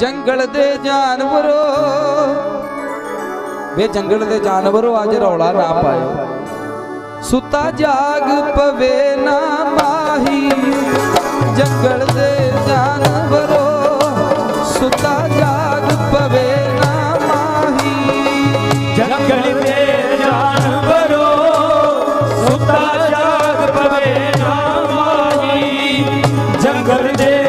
ਜੰਗਲ ਦੇ ਜਾਨਵਰੋ। ਵੇ ਜੰਗਲ ਦੇ ਜਾਨਵਰੋ, ਅੱਜ ਰੌਲਾ ਨਾ ਪਾਇਓ। ਸੁੱਤਾ ਜਾਗ ਪਵੇ ਨਾ ਮਾਹੀ। ਜੰਗਲ ਦੇ ਜਾਨਵਰੋ, ਸੁੱਤਾ ਜਾਗ ਪਵੇ ਨਾ ਮਾਹੀ। ਜੰਗਲ ਦੇ ਜਾਨਵਰੋ, ਸੁੱਤਾ ਜਾਗ ਪਵੇ ਨਾ ਮਾਹੀ। ਜੰਗਲ ਦੇ